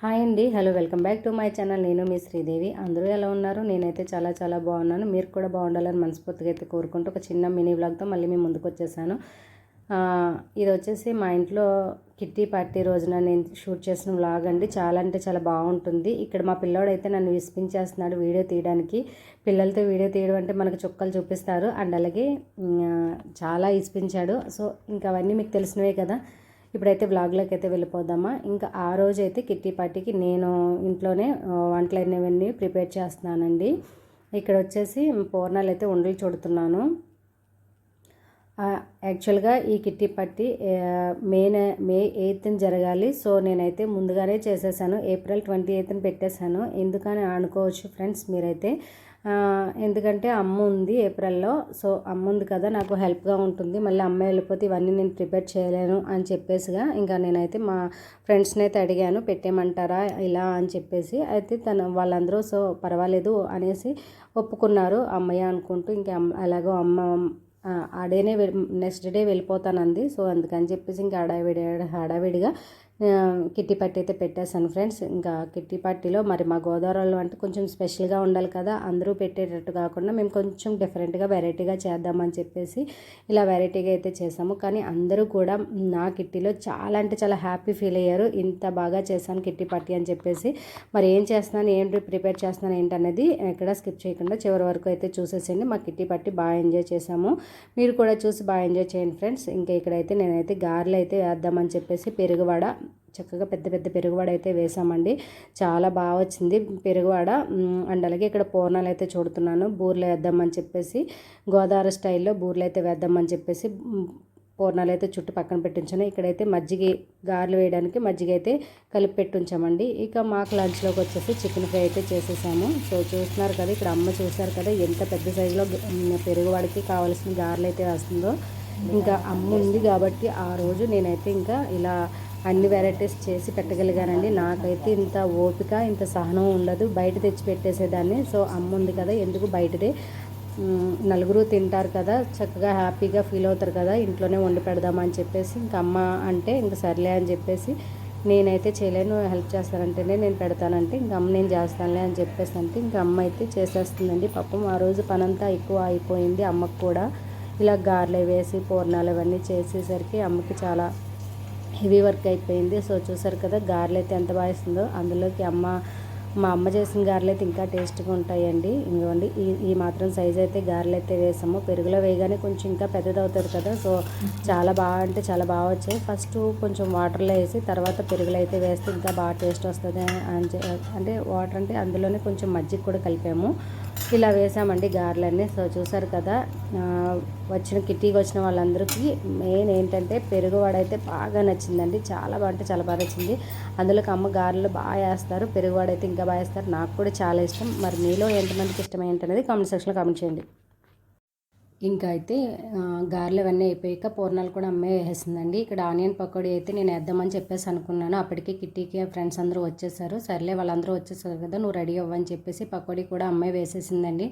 Hi అండి. Hello welcome back to my channel. నేను మీ శ్రీదేవి. అందరూ ఎలా ఉన్నారు? నేనైతే చాలా చాలా బాగున్నాను. మీరు కూడా బాగుండాలని మనస్ఫూర్తిగా అయితే కోరుకుంటూ ఒక చిన్న మినీ వ్లాగ్తో మళ్ళీ మీ ముందుకు వచ్చేసాను. ఇది వచ్చేసి మా ఇంట్లో కిట్టి పార్టీ రోజున నేను షూట్ చేసిన వ్లాగ్ అండి. చాలా అంటే చాలా బాగుంటుంది. ఇక్కడ మా పిల్లోడైతే నన్ను విసిపించేస్తున్నాడు వీడియో తీయడానికి. పిల్లలతో వీడియో తీయడం అంటే మనకు చుక్కలు చూపిస్తారు. అండ్ అలాగే చాలా విసిపించాడు. సో ఇంకా అవన్నీ మీకు తెలిసినవే కదా. ఇప్పుడైతే వ్లాగ్లోకి అయితే వెళ్ళిపోదామా. ఇంకా ఆ రోజు అయితే కిట్టి పార్టీకి నేను ఇంట్లోనే వంటలు అనేవన్నీ ప్రిపేర్ చేస్తున్నానండి. ఇక్కడ వచ్చేసి పూర్ణాలు అయితే ఉండలు చూడుతున్నాను యాక్చువల్గా ఈ కిట్టి పట్టి మే మే ఎయిత్న జరగాలి. సో నేనైతే ముందుగానే చేసేసాను. ఏప్రిల్ ట్వంటీ ఎయిత్న పెట్టేశాను. ఎందుకని అనుకోవచ్చు ఫ్రెండ్స్ మీరైతే ఎందుకంటే అమ్మ ఉంది ఏప్రిల్లో. సో అమ్మ ఉంది కదా నాకు హెల్ప్గా ఉంటుంది. మళ్ళీ అమ్మ వెళ్ళిపోతే ఇవన్నీ నేను ప్రిపేర్ చేయలేను అని చెప్పేసిగా ఇంకా నేనైతే మా ఫ్రెండ్స్ని అయితే అడిగాను పెట్టేయమంటారా ఇలా అని చెప్పేసి. అయితే తను వాళ్ళందరూ సో పర్వాలేదు అనేసి ఒప్పుకున్నారు. అమ్మయ్య అనుకుంటూ ఇంకా అమ్మ- ఎలాగో అమ్మ ఆడేనే నెక్స్ట్ డే వెళ్ళిపోతానంది. సో అందుకని చెప్పేసి ఇంకా హడావిడి హడావిడిగా కిట్టి పట్టి అయితే పెట్టేశాను ఫ్రెండ్స్. ఇంకా కిట్టి పట్టిలో మరి మా గోదావరిలో అంటే కొంచెం స్పెషల్గా ఉండాలి కదా అందరూ పెట్టేటట్టు కాకుండా మేము కొంచెం డిఫరెంట్గా వెరైటీగా చేద్దామని చెప్పేసి ఇలా వెరైటీగా అయితే చేసాము. కానీ అందరూ కూడా నా కిట్టిలో చాలా అంటే చాలా హ్యాపీ ఫీల్ అయ్యారు. ఇంత బాగా చేశాను కిట్టి పట్టి అని చెప్పేసి. మరి ఏం చేస్తున్నాను ఏంటి ప్రిపేర్ చేస్తున్నాను ఏంటనేది ఎక్కడ స్కిప్ చేయకుండా చివరి వరకు అయితే చూసేసేయండి. మా కిట్టి పట్టి బాగా ఎంజాయ్ చేసాము మీరు కూడా చూసి బాగా ఎంజాయ్ చేయండి ఫ్రెండ్స్. ఇంకా ఇక్కడైతే నేనైతే గారెలు అయితే వేద్దామని చెప్పేసి పెరుగువడ చక్కగా పెద్ద పెద్ద పెరుగువాడ అయితే వేసామండి. చాలా బాగా వచ్చింది పెరుగువడ. అండ్ అలాగే ఇక్కడ పూర్ణాలు అయితే చూడుతున్నాను. బూర్లు వేద్దామని చెప్పేసి గోదావరి స్టైల్లో బూర్లు అయితే వేద్దామని చెప్పేసి పూర్ణాలు అయితే చుట్టూ పక్కన పెట్టించాను ఇక్కడైతే మజ్జిగ గారెలు వేయడానికి మజ్జిగ అయితే కలిపి పెట్టించామండి. ఇక మాకు లంచ్లోకి వచ్చేసి చికెన్ ఫ్రై అయితే చేసేసాము. సో చూస్తున్నారు కదా ఇక్కడ అమ్మ చూశారు కదా ఎంత పెద్ద సైజులో పెరుగువాడికి కావాల్సిన గారెలు అయితే వేస్తుందో. ఇంకా అమ్మ ఉంది కాబట్టి ఆ రోజు నేనైతే ఇంకా ఇలా అన్ని వెరైటీస్ చేసి పెట్టగలిగానండి. నాకైతే ఇంత ఓపిక ఇంత సహనం ఉండదు. బయట తెచ్చి పెట్టేసేదాన్ని. సో అమ్మ ఉంది కదా ఎందుకు బయటదే? నలుగురు తింటారు కదా చక్కగా హ్యాపీగా ఫీల్ అవుతారు కదా ఇంట్లోనే వండి పెడదామని చెప్పేసి ఇంకా అమ్మ అంటే ఇంకా సర్లే అని చెప్పేసి నేనైతే చేయలేను. హెల్ప్ చేస్తానంటేనే నేను పెడతానంటే ఇంకా అమ్మ నేను చేస్తానులే అని చెప్పేసి అంటే ఇంకా అమ్మ అయితే చేసేస్తుందండి. పాపం ఆ రోజు పనంతా ఎక్కువ అయిపోయింది. అమ్మకు కూడా ఇలా గారెలు వేసి పూర్ణాలు అవన్నీ చేసేసరికి అమ్మకి చాలా హెవీ వర్క్ అయిపోయింది. సో చూసారు కదా గారెలు అయితే ఎంత బాగా అందులోకి అమ్మ మా అమ్మ చేసిన గారెలు అయితే ఇంకా టేస్ట్గా ఉంటాయండి. ఇంకోండి ఈ ఈ మాత్రం సైజ్ అయితే గారెలు అయితే వేసాము. పెరుగులో వేయగానే కొంచెం ఇంకా పెద్దది అవుతుంది కదా. సో చాలా బాగా అంటే చాలా బాగా వచ్చాయి. ఫస్ట్ కొంచెం వాటర్లో వేసి తర్వాత పెరుగులో అయితే వేస్తే ఇంకా బాగా టేస్ట్ వస్తుంది. అని అంటే వాటర్ అంటే అందులోనే కొంచెం మజ్జిగ కూడా కలిపాము. ఇలా వేసామండి గారెలన్నీ. సో చూసారు కదా వచ్చిన కిట్టీకి వచ్చిన వాళ్ళందరికీ మెయిన్ ఏంటంటే పెరుగు వడ బాగా నచ్చిందండి. చాలా బాగా చాలా బాగా నచ్చింది. అందులోకి అమ్మ గారెలు బాగా వేస్తారు. పెరుగు ఇంకా బాగా వేస్తారు. నాకు కూడా చాలా ఇష్టం. మరి మీలో ఎంతమందికి ఇష్టం ఏంటనేది కామెంట్ సెక్షన్లో కామెంట్ చేయండి. ఇంకా అయితే గారెలు అవన్నీ అయిపోయాక పూర్ణాలు కూడా అమ్మే వేసేసిందండి. ఇక్కడ ఆనియన్ పకోడీ అయితే నేను వేద్దామని చెప్పేసి అనుకున్నాను. అప్పటికే కిట్టీకి ఫ్రెండ్స్ అందరూ వచ్చేసారు. సర్లే వాళ్ళందరూ వచ్చేసారు కదా నువ్వు రెడీ అవ్వని చెప్పేసి పకోడీ కూడా అమ్మే వేసేసిందండి.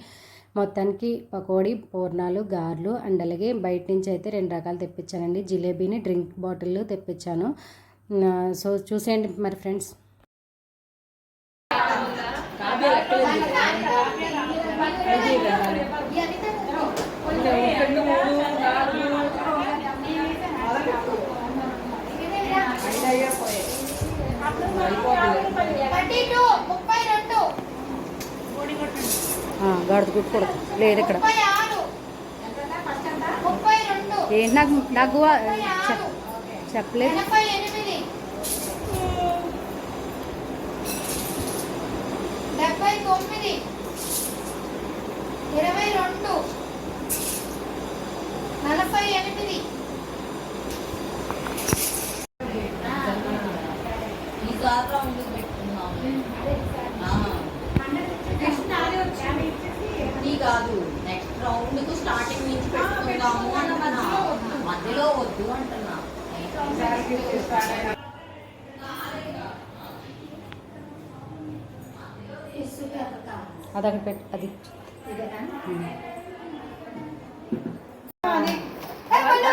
మొత్తానికి పకోడీ పూర్ణాలు గారెలు అండ్ అలాగే బయట నుంచి అయితే రెండు రకాలు తెప్పించానండి. జిలేబీని డ్రింక్ బాటిల్ తెప్పించాను. సో చూసేయండి మరి ఫ్రెండ్స్. థర్టీ టూ ముప్పై రెండు. గాడిద గుట్టు కొడతా లేదు ఇక్కడ. రెండు. ఏంటి నాకు నాకు చెప్- చెప్పలేదు. డెబ్బై తొమ్మిది. ఇరవై రెండు. నలభై ఎనిమిది కాదు నెక్స్ట్ రౌండ్కు స్టార్టింగ్ నుంచి పెట్టుకుందాము అంటున్నా. మధ్యలో వద్దు అంటున్నా. అది అక్కడ పెట్టు అది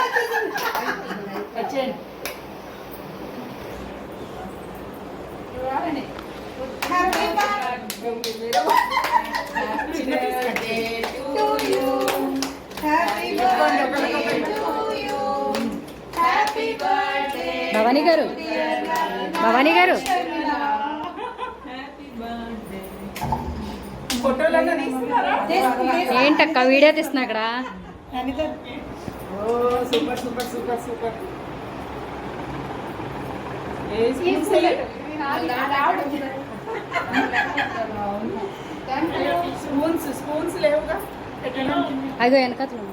వచ్చేసింది. వచ్చేయండి happy birthday to you happy birthday to you happy birthday Bhavani గారు భవానీ గారు ఏంటక్క వీడియో తీస్తున్నా అక్కడ? ఓ super super super super. Spoons spoons లేవుగా. పెట్టడానికి అదిగో వెనకతలు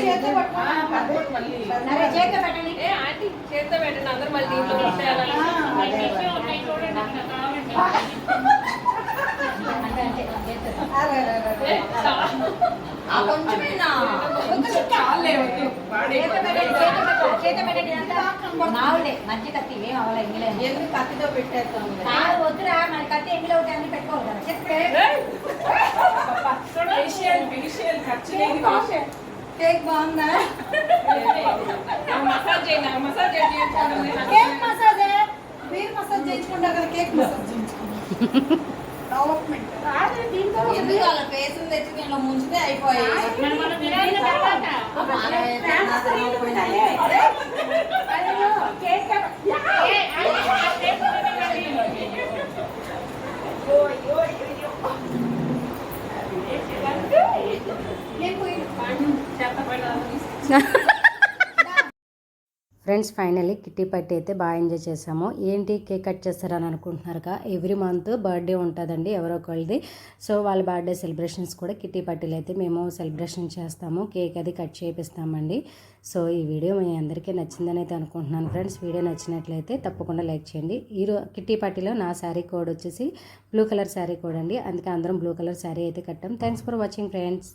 చేతి పట్టుకో మళ్ళీ వద్దు వాడే మావులే మంచి కత్తి ఏం అవ్వలే ఇంగిలే. ఎందుకు కత్తితో పెట్టేస్తాం వద్దురా మన కత్తి ఎంగిలో ఒకటి అన్ని పెట్టుకోవాలి కదా. చెప్తే? కేక్ బాగుందా? Massage massage cake massage? మీరు మసాజ్ చేయించుకుంటారు కదా కేక్ మసాజ్ చేయించుకుంటారు డెవలప్మెంట్ ఎందుకు వాళ్ళ ఫేస్ తెచ్చి దీనిలో ముంచితే అయిపోయాయి తెలియకపోయినాయి. ఫ్రెండ్స్ ఫైనల్లీ కిట్టి పట్టి అయితే బాగా ఎంజాయ్ చేసాము ఏంటి కేక్ కట్ చేస్తారని అనుకుంటున్నారుగా ఎవ్రీ మంత్ బర్త్డే ఉంటుందండి ఎవరో ఒకరిది సో వాళ్ళ బర్త్డే సెలబ్రేషన్స్ కూడా కిట్టి పట్టీలు అయితే మేము సెలబ్రేషన్ చేస్తాము. కేక్ అది కట్ చేపిస్తామండి. సో ఈ వీడియో మీ అందరికీ నచ్చిందని అయితే అనుకుంటున్నాను ఫ్రెండ్స్. వీడియో నచ్చినట్లయితే తప్పకుండా లైక్ చేయండి. ఈ కిట్టి పట్టీలో నా శారీ కోడ్ వచ్చేసి బ్లూ కలర్ శారీ కోడ్ అండి. అందుకే అందరం బ్లూ కలర్ శారీ అయితే కట్టాం. Thanks for watching friends.